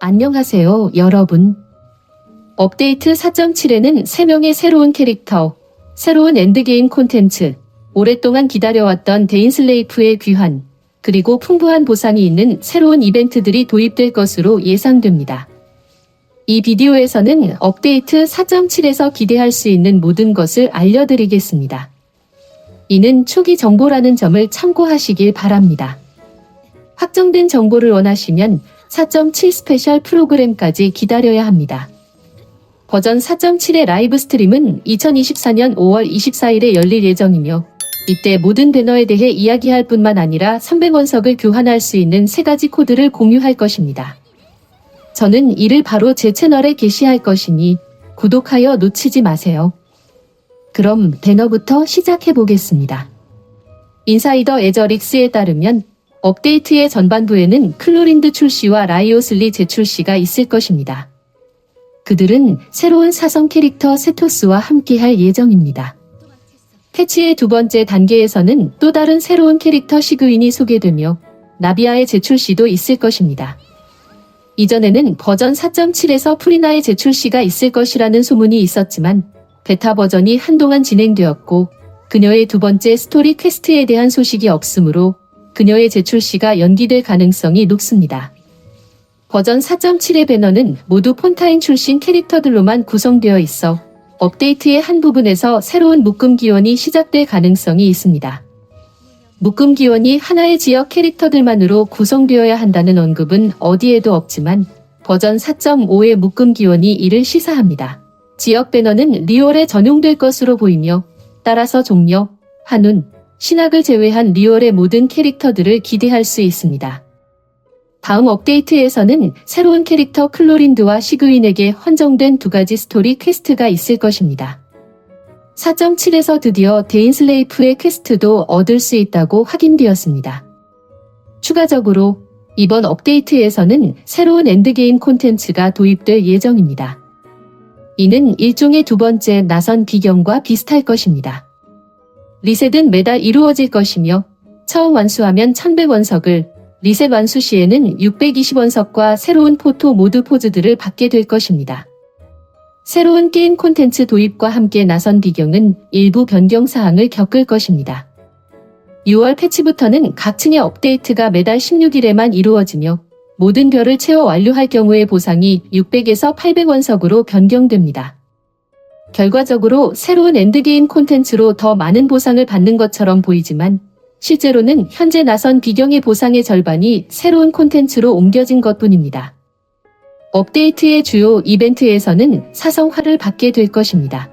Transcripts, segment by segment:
안녕하세요, 여러분. 업데이트 4.7에는 3명의 새로운 캐릭터, 새로운 엔드게임 콘텐츠, 오랫동안 기다려왔던 데인슬레이프의 귀환, 그리고 풍부한 보상이 있는 새로운 이벤트들이 도입될 것으로 예상됩니다. 이 비디오에서는 업데이트 4.7에서 기대할 수 있는 모든 것을 알려드리겠습니다. 이는 초기 정보라는 점을 참고하시길 바랍니다. 확정된 정보를 원하시면 4.7 스페셜 프로그램까지 기다려야 합니다. 버전 4.7의 라이브 스트림은 2024년 5월 24일에 열릴 예정이며 이때 모든 배너에 대해 이야기할 뿐만 아니라 300원석을 교환할 수 있는 세 가지 코드를 공유할 것입니다. 저는 이를 바로 제 채널에 게시할 것이니 구독하여 놓치지 마세요. 그럼 배너부터 시작해 보겠습니다. 인사이더 에저릭스에 따르면 업데이트의 전반부에는 클로린드 출시와 라이오슬리 재출시가 있을 것입니다. 그들은 새로운 사성 캐릭터 세토스와 함께할 예정입니다. 패치의 두 번째 단계에서는 또 다른 새로운 캐릭터 시그윈이 소개되며 나비아의 재출시도 있을 것입니다. 이전에는 버전 4.7에서 프리나의 재출시가 있을 것이라는 소문이 있었지만 베타 버전이 한동안 진행되었고 그녀의 두 번째 스토리 퀘스트에 대한 소식이 없으므로 그녀의 재출시가 연기될 가능성이 높습니다. 버전 4.7의 배너는 모두 폰타인 출신 캐릭터들로만 구성되어 있어 업데이트의 한 부분에서 새로운 묶음 기원이 시작될 가능성이 있습니다. 묶음 기원이 하나의 지역 캐릭터들만으로 구성되어야 한다는 언급은 어디에도 없지만 버전 4.5의 묶음 기원이 이를 시사합니다. 지역 배너는 리올에 전용될 것으로 보이며 따라서 종려, 한운, 신학을 제외한 리올의 모든 캐릭터들을 기대할 수 있습니다. 다음 업데이트에서는 새로운 캐릭터 클로린드와 시그윈에게 헌정된 두 가지 스토리 퀘스트가 있을 것입니다. 4.7에서 드디어 데인슬레이프의 퀘스트도 얻을 수 있다고 확인되었습니다. 추가적으로 이번 업데이트에서는 새로운 엔드게임 콘텐츠가 도입될 예정입니다. 이는 일종의 두 번째 나선 비경과 비슷할 것입니다. 리셋은 매달 이루어질 것이며 처음 완수하면 1100원석을 리셋 완수 시에는 620원석과 새로운 포토 모드 포즈들을 받게 될 것입니다. 새로운 게임 콘텐츠 도입과 함께 나선 비경은 일부 변경 사항을 겪을 것입니다. 6월 패치부터는 각 층의 업데이트가 매달 16일에만 이루어지며 모든 별을 채워 완료할 경우의 보상이 600에서 800원석으로 변경됩니다. 결과적으로 새로운 엔드게임 콘텐츠로 더 많은 보상을 받는 것처럼 보이지만 실제로는 현재 나선 비경의 보상의 절반이 새로운 콘텐츠로 옮겨진 것 뿐입니다. 업데이트의 주요 이벤트에서는 사성화를 받게 될 것입니다.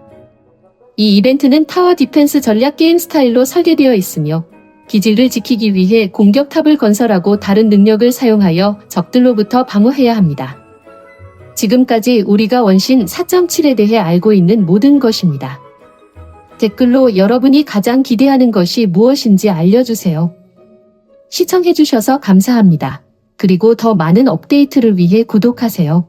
이 이벤트는 타워 디펜스 전략 게임 스타일로 설계되어 있으며 기지를 지키기 위해 공격탑을 건설하고 다른 능력을 사용하여 적들로부터 방어해야 합니다. 지금까지 우리가 원신 4.7에 대해 알고 있는 모든 것입니다. 댓글로 여러분이 가장 기대하는 것이 무엇인지 알려주세요. 시청해주셔서 감사합니다. 그리고 더 많은 업데이트를 위해 구독하세요.